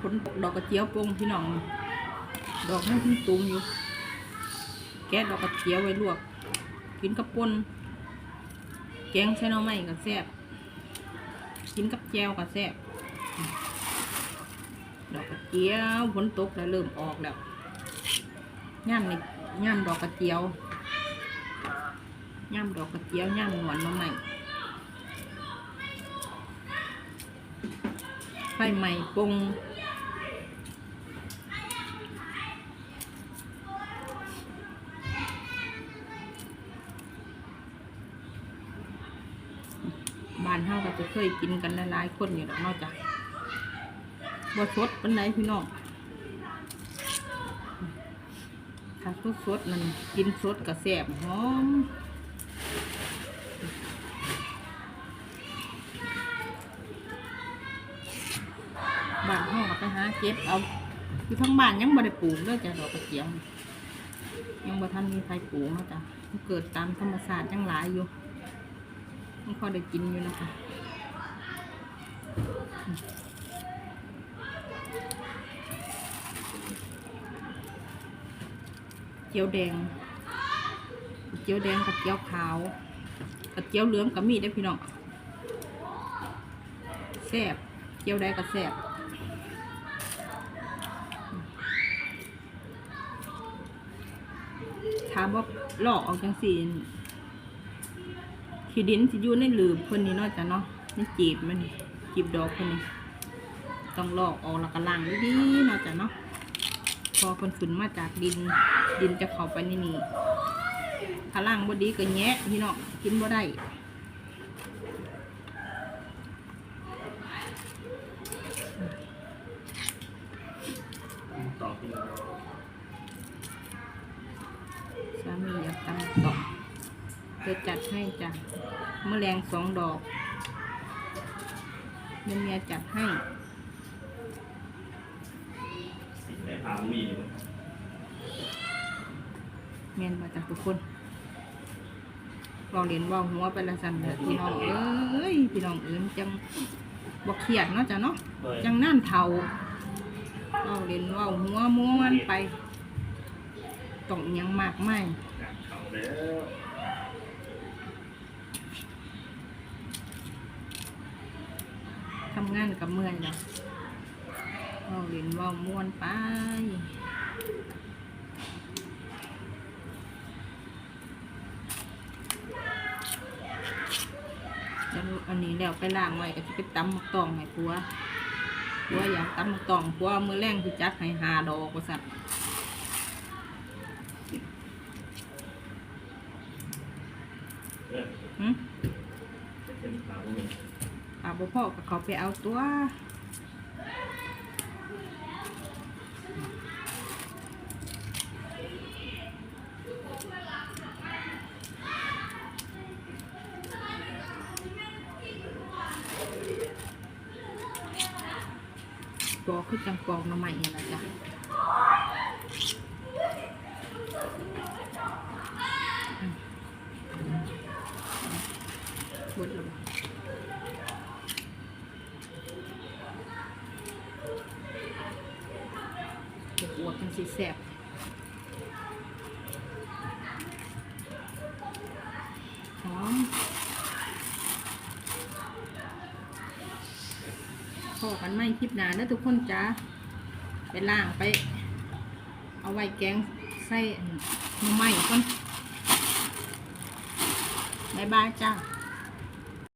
ผลดอกกระเจียวปงพี่น้อง ดอกมันขึ้นตูมอยู่ แกะดอกกระเจียวไว้ลวก กินกับป่นแกงใช้น่อไม้ก็แซ่บกินกับแจวก็แซ่บดอกกระเจียวฝนตกแล้วเริ่มออกแล้วย่ำนี่ย่ำดอกกระเจียวย่ำดอกกระเจียวย่ำหนวลหน่อไม้ไฟใหม่ปง บ้านเฮาก็จะเคยกินกันหลายๆคนอยู่ดอกเนอกจากบ่สดปานใดพี่น้องถ้าสดสดมันกินสดก็แซ่บหอมบ้านเฮาก็ไปหาเก็บเอาอยู่ทั้งบ้านยังบ่ได้ปลูกเลยจ้ะดอกกระเจียวยังบ่ทันมีใครปลูกเนาะจ้ะเกิดตามธรรมชาติยังหลายอยู่ ไม่ค่อได้กินอยู่นะคะเจียวแดงเจียวแดงกับเจียวขาวกับเจียวเหลืองกับมีได้พี่น้องแซ่บเจียวแดงกับแซ่บถามว่าหลอกออกจังสี ขี้ดินสิอยู่ในหลืบคนนี้เนาะจ้ะเนาะนี่จีบมันนี่จีบดอกคนนี้ ต้องลอกออกแล้วก็ล้างดีๆเนาะจ้ะเนาะพอคนขึ้นมาจากดิน ดินจะเข้าไปในนี่ถ้าล้างบ่ดีก็แงะพี่น้องกินบ่ได้ต่อกินสามีอยากตำต่อ จะจัดให้จ้ะแมลงสองดอกเมียเมียจัดให้แต่พามีเมียนมาจากทุกคนลองเรียนเว่าหัวไปละสันเถอะพี่น้องเอ้ยพี่น้องเอ้ยจังบอกเครียดเนาะจ้ะเนาะเลยจังนั่นเทาเราเรียนเว่าหัวม้วนไปต้องอิหยังมากไม่ เขาแล้ว ทำงานกับเมื่อยแล้วเราเรียนเว่าม้วนไปแล้วอันนี้แล้วไปล้างไว้ก็จะไปตำมักตองให้ผัวผัวอยากตำมักตองผัวมือแรงคือจัดให้หาดอกว่าสัตว์เออหึเป็นพามี อาบ่พ่อก็เขาไปเอาตัวปอกคือจังปอกน้ำใหม่นี่แหละจ้ะอืมเบิดแล้ว บ่เดี๋ยวอวดมันสิแซ่บหอมพอกันไม่คลิปหนาแล้วทุกคนจ้าไปล่างไป เอาไว้แกงใส่หน่อไม้ก่อนบายบายจ้า